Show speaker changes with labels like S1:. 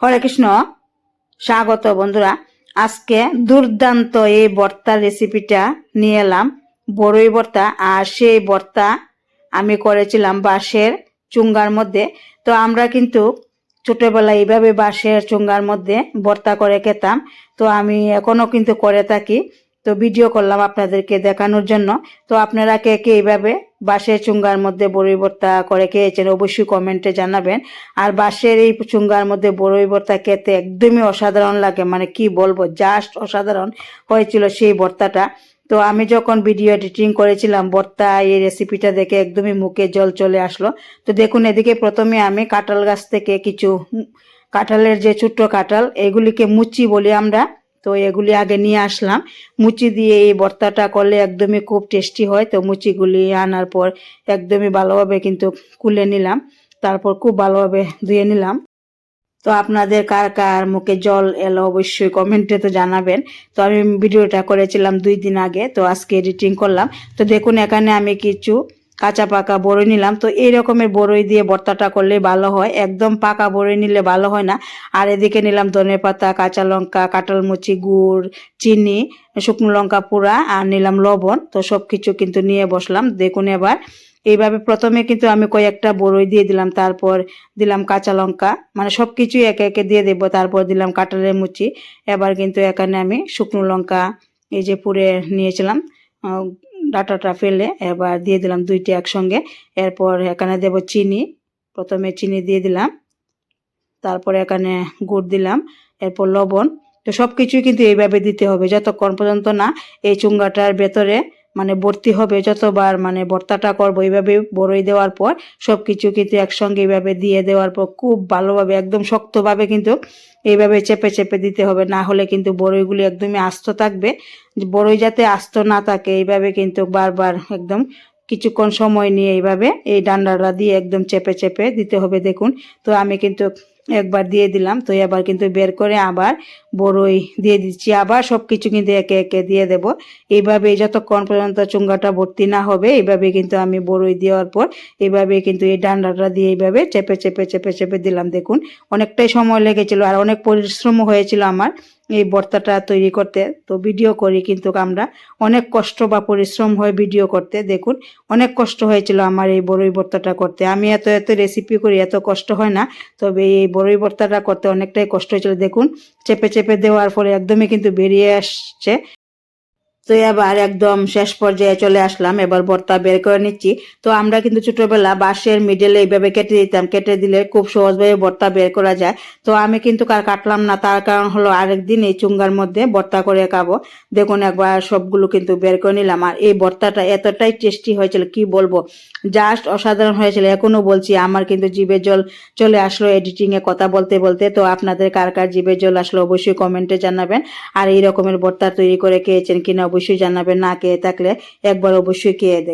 S1: হরে কৃষ্ণ। স্বাগত বন্ধুরা। আজকে দুর্দান্ত এই বর্তার রেসিপিটা নিয়ে এলাম। বড়ই বর্তা আর সেই বর্তা আমি করেছিলাম বাঁশের চুঙ্গার মধ্যে। তো আমরা কিন্তু ছোটোবেলায় এইভাবে বাঁশের চুঙ্গার মধ্যে বর্তা করে খেতাম। তো আমি এখনও কিন্তু করে থাকি। তো ভিডিও করলাম আপনাদেরকে দেখানোর জন্য। তো আপনারা কে কে এইভাবে বাঁশের চুঙ্গার মধ্যে বড়ই ভর্তা করে খেয়েছেন অবশ্যই কমেন্টে জানাবেন। আর বাঁশের এই চুঙ্গার মধ্যে বড়ই ভর্তা খেতে একদমই অসাধারণ লাগে। মানে কি বলব জাস্ট অসাধারণ হয়েছিল সেই ভর্তাটা তো আমি যখন ভিডিও এডিটিং করেছিলাম, বর্তা এই রেসিপিটা দেখে একদমই মুখে জল চলে আসলো। তো দেখুন, এদিকে প্রথমে আমি কাঁঠাল গাছ থেকে কিছু, কাঁঠালের যে ছোট্ট কাঁঠাল, এগুলিকে মুচি বলি আমরা। তো এগুলি আগে নিয়ে আসলাম। মুচি দিয়ে এই ভর্তাটা করলে একদমই খুব টেস্টি হয়। তো মুচিগুলি আনার পর একদমই ভালোভাবে কিন্তু কুলে নিলাম। তারপর খুব ভালোভাবে ধুয়ে নিলাম। তো আপনাদের কার কার মুখে জল এলো অবশ্যই কমেন্টে তো জানাবেন। তো আমি ভিডিওটা করেছিলাম দুই দিন আগে। তো আজকে এডিটিং করলাম। তো দেখুন এখানে আমি কিছু কাঁচা পাকা বড়ই নিলাম। তো এই রকমের বড়ই দিয়ে ভর্তাটা করলে ভালো হয়। একদম পাকা বড়ই নিলে ভালো হয় না। আর এদিকে নিলাম ধনে পাতা, কাঁচা লঙ্কা, কাঁঠাল মুচি, গুড়, চিনি, শুকনো লঙ্কা পোড়া আর নিলাম লবণ। তো সব কিছু কিন্তু নিয়ে বসলাম। দেখুন এবার। এইভাবে প্রথমে কিন্তু আমি কয়েকটা বড়ই দিয়ে দিলাম। তারপর দিলাম কাঁচা লঙ্কা। মানে সব কিছুই একে একে দিয়ে দেবো। তারপর দিলাম কাঁঠালের মুচি। এবার কিন্তু এখানে আমি শুকনো লঙ্কা এই যে পুড়ে নিয়েছিলাম। ডাটাটা ফেলে এবার দিয়ে দিলাম দুইটি একসঙ্গে। এরপর এখানে দেব চিনি। প্রথমে চিনি দিয়ে দিলাম। তারপরে এখানে গুড় দিলাম। এরপর লবণ। তো সব কিছুই কিন্তু এইভাবে দিতে হবে। যতক্ষণ পর্যন্ত না এই চুঙ্গাটার ভেতরে মানে ভর্তি হবে যতবার মানে ভর্তাটা করব এইভাবে বড়ই দেওয়ার পর সব কিছু কিন্তু একসঙ্গে এইভাবে দিয়ে দেওয়ার পর খুব ভালোভাবে একদম শক্তভাবে কিন্তু এইভাবে চেপে চেপে দিতে হবে। না হলে কিন্তু বড়ইগুলি একদমই আস্ত থাকবে। বড়ই যাতে আস্ত না থাকে এইভাবে কিন্তু বারবার একদম কিছুক্ষণ সময় নিয়ে এইভাবে এই ডান্ডাটা দিয়ে একদম চেপে চেপে দিতে হবে। দেখুন, তো আমি কিন্তু একবার দিয়ে দিলাম। তো এবার কিন্তু বের করে আবার বড়ই দিয়ে দিচ্ছি। আবার সব কিছু কিন্তু একে একে দিয়ে দেব। এইভাবে যতক্ষণ পর্যন্ত চুঙ্গাটা ভর্তি না হবে এইভাবে কিন্তু আমি বড়ই দেওয়ার পর এইভাবে কিন্তু এই ডান্ডাটা দিয়ে এইভাবে চেপে চেপে চেপে চেপে দিলাম। দেখুন, অনেকটাই সময় লেগেছিল আর অনেক পরিশ্রম হয়েছিল আমার এই বর্তাটা তৈরি করতে। তো ভিডিও করি কিন্তু আমরা। অনেক কষ্ট বা পরিশ্রম হয় ভিডিও করতে। দেখুন, অনেক কষ্ট হয়েছিল আমার এই বড়ই বর্তাটা করতে। আমি এত এত রেসিপি করি, এত কষ্ট হয় না। তবে এই বড়ই ভর্তাটা করতে অনেকটাই কষ্ট হয়েছিল। দেখুন, চেপে চেপে দেওয়ার ফলে একদমই কিন্তু বেরিয়ে আসছে। তো এবার একদম শেষ পর্যায়ে চলে আসলাম। এবার ভর্তা বের করে নিচ্ছি। তো আমরা কিন্তু ছোটবেলা বাঁশের মিডলে এইভাবে কেটে দিতাম। কেটে দিলে খুব সহজভাবে ভর্তা বের করা যায়। তো আমি কিন্তু কার কাটলাম না, তার কারণ হলো আরেকদিন এই চুঙ্গার মধ্যে ভর্তা করে খাব। দেখুন একবার সবগুলো কিন্তু বের করে নিলাম। আর এই ভর্তাটা এতটাই টেস্টি হয়েছিল, কি বলব? জাস্ট অসাধারণ হয়েছিল। এখনও বলছি, আমার কিন্তু জিভে জল চলে আসলো এডিটিং এ কথা বলতে বলতে। তো আপনাদের কার কার জিভে জল আসলো অবশ্যই কমেন্টে জানাবেন। আর এই রকমের ভর্তা তৈরি করে খেয়েছেন কিনা অবশ্যই জানাবেন না খেয়ে থাকলে একবার অবশ্যই খেয়ে দেখ